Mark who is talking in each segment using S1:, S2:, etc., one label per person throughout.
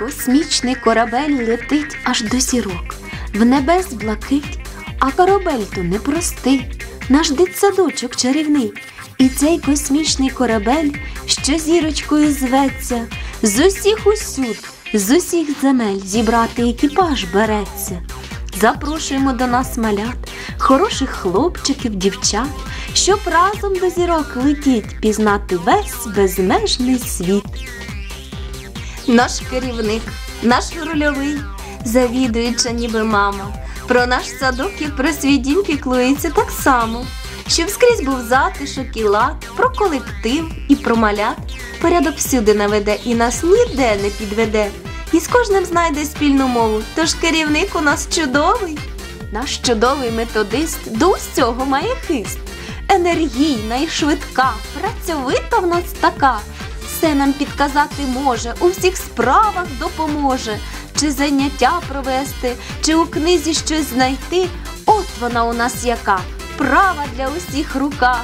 S1: Космічний корабель летить аж до зірок, в небес блакить, а корабель то непростий, наш дитсадочок чарівний. І цей космічний корабель, що зірочкою зветься, з усіх усюд, з усіх земель зібрати екіпаж береться. Запрошуємо до нас малят, хороших хлопчиків, дівчат, щоб разом до зірок летіть, пізнати весь безмежний світ. Наш керівник, наш рольовий, завідуюча ніби мама. Про наш садок і про свій дім піклується так само, щоб скрізь був затишок і лад, про колектив і про малят. Порядок всюди наведе і нас ніде не підведе. І з кожним знайде спільну мову. Тож керівник у нас чудовий. Наш чудовий методист до усього має хист. Енергійна і швидка, працьовита в нас така. Все нам підказати може, у всіх справах допоможе, чи заняття провести, чи у книзі щось знайти. От вона у нас яка, права для усіх рука.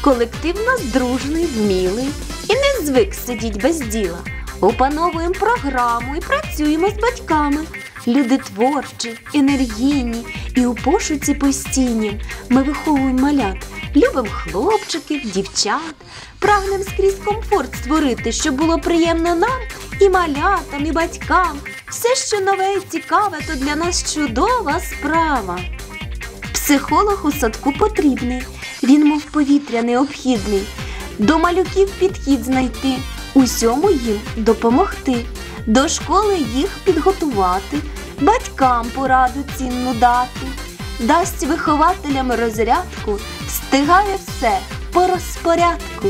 S1: Колектив нас дружний, вмілий і не звик сидіть без діла. Опановуємо програму і працюємо з батьками. Люди творчі, енергійні і у пошуці постійні. Ми виховуємо малят, любимо хлопчиків, дівчат, прагнемо скрізь комфорт створити, щоб було приємно нам і малятам, і батькам. Все, що нове і цікаве, то для нас чудова справа. Психолог у садку потрібний, він, мов повітря, необхідний. До малюків підхід знайти, усьому їм допомогти, до школи їх підготувати, батькам пораду цінну дати, дасть вихователям розрядку, встигає все по розпорядку.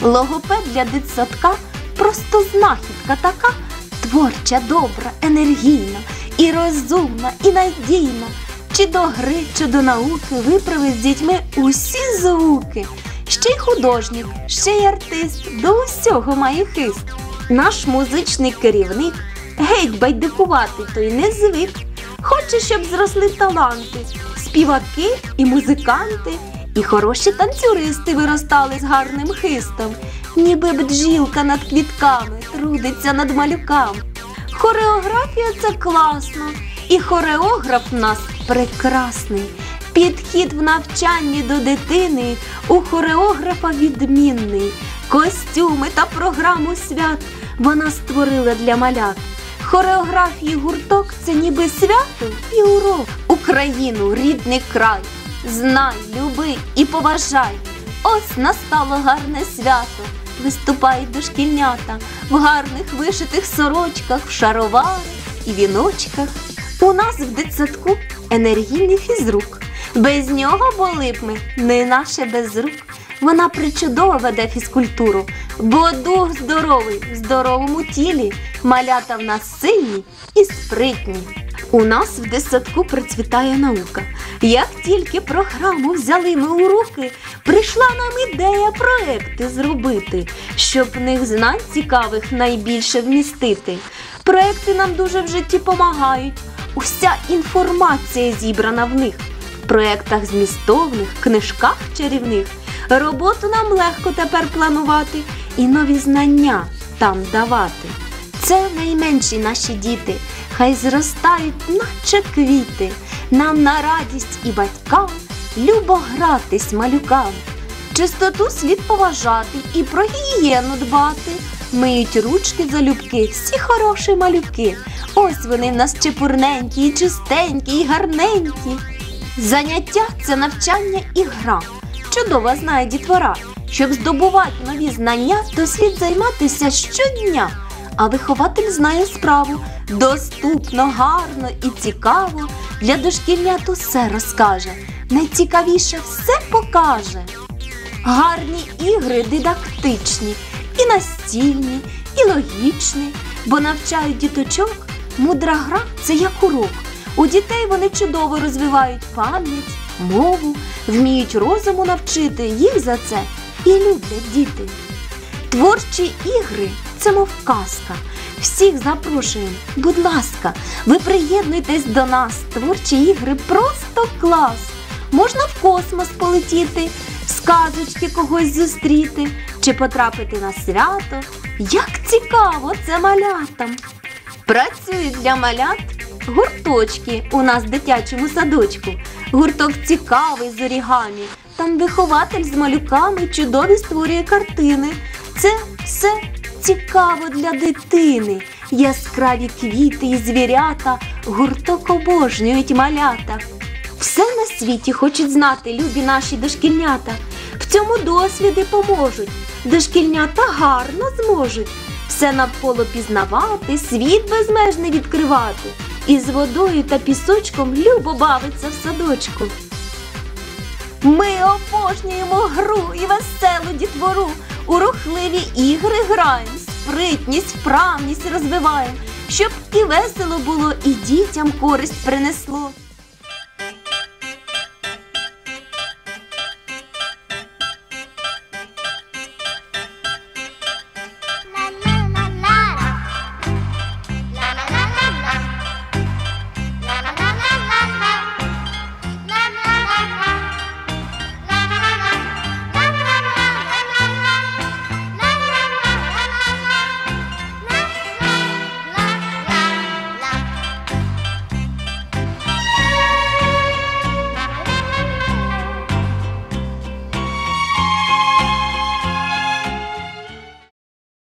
S1: Логопед для дитсадка просто знахідка така, творча, добра, енергійна, і розумна, і надійна. Чи до гри, чи до науки виправить з дітьми усі звуки. Ще й художник, ще й артист, до усього має хист. Наш музичний керівник геть байдикувати той не звик. Хоче, щоб зросли таланти, співаки і музиканти, і хороші танцюристи виростали з гарним хистом, ніби бджілка над квітками трудиться над малюками. Хореографія це класно, і хореограф в нас прекрасний. Підхід в навчанні до дитини у хореографа відмінний. Костюми та програму свят вона створила для малят. Хореографії гурток це ніби свято і урок. Україну, рідний край. Знай, люби і поважай. Ось настало гарне свято. Виступають дошкільнята в гарних вишитих сорочках, в шароварах і віночках. У нас в дитсадку енергійний фізрук. Без нього були б ми не наше без рук. Вона причудово веде фізкультуру, бо дух здоровий в здоровому тілі, малята в нас сильні і спритні. У нас в дитсадку процвітає наука. Як тільки програму взяли ми у руки, прийшла нам ідея проекти зробити, щоб в них знань цікавих найбільше вмістити. Проекти нам дуже в житті помагають. Уся інформація зібрана в них. В проєктах змістовних, книжках чарівних. Роботу нам легко тепер планувати і нові знання там давати. Це найменші наші діти, хай зростають, наче квіти. Нам на радість і батькам любо гратись малюкам. Чистоту слід поважати і про гігієну дбати. Миють ручки залюбки, всі хороші малюки. Ось вони в нас чепурненькі, і чистенькі, і гарненькі. Заняття це навчання і гра. Чудова знає дітвора. Щоб здобувати нові знання, то слід займатися щодня. А вихователь знає справу доступно, гарно і цікаво. Для дошкільнят усе розкаже. Найцікавіше все покаже. Гарні ігри дидактичні, і настільні, і логічні, бо навчають діточок. Мудра гра це як урок. У дітей вони чудово розвивають пам'ять, мову, вміють розуму навчити їх за це і люблять діти. Творчі ігри це мов казка. Всіх запрошуємо, будь ласка, ви приєднуйтесь до нас. Творчі ігри просто клас. Можна в космос полетіти, сказочки когось зустріти, чи потрапити на свято, Як цікаво це малятам! Працюють для малят гурточки у нас в дитячому садочку. Гурток цікавий з орігамі. Там вихователь з малюками чудові створює картини. Це все цікаво для дитини. Яскраві квіти і звірята, гурток обожнюють малята. Все на світі хочуть знати любі наші дошкільнята. В цьому досвіди поможуть. Дошкільнята гарно зможуть все навколо пізнавати, світ безмежний відкривати. І з водою та пісочком любо бавиться в садочку. Ми обожнюємо гру і веселу дітвору. У рухливі ігри граємо, спритність, вправність розвиваємо, щоб і весело було, і дітям користь принесло.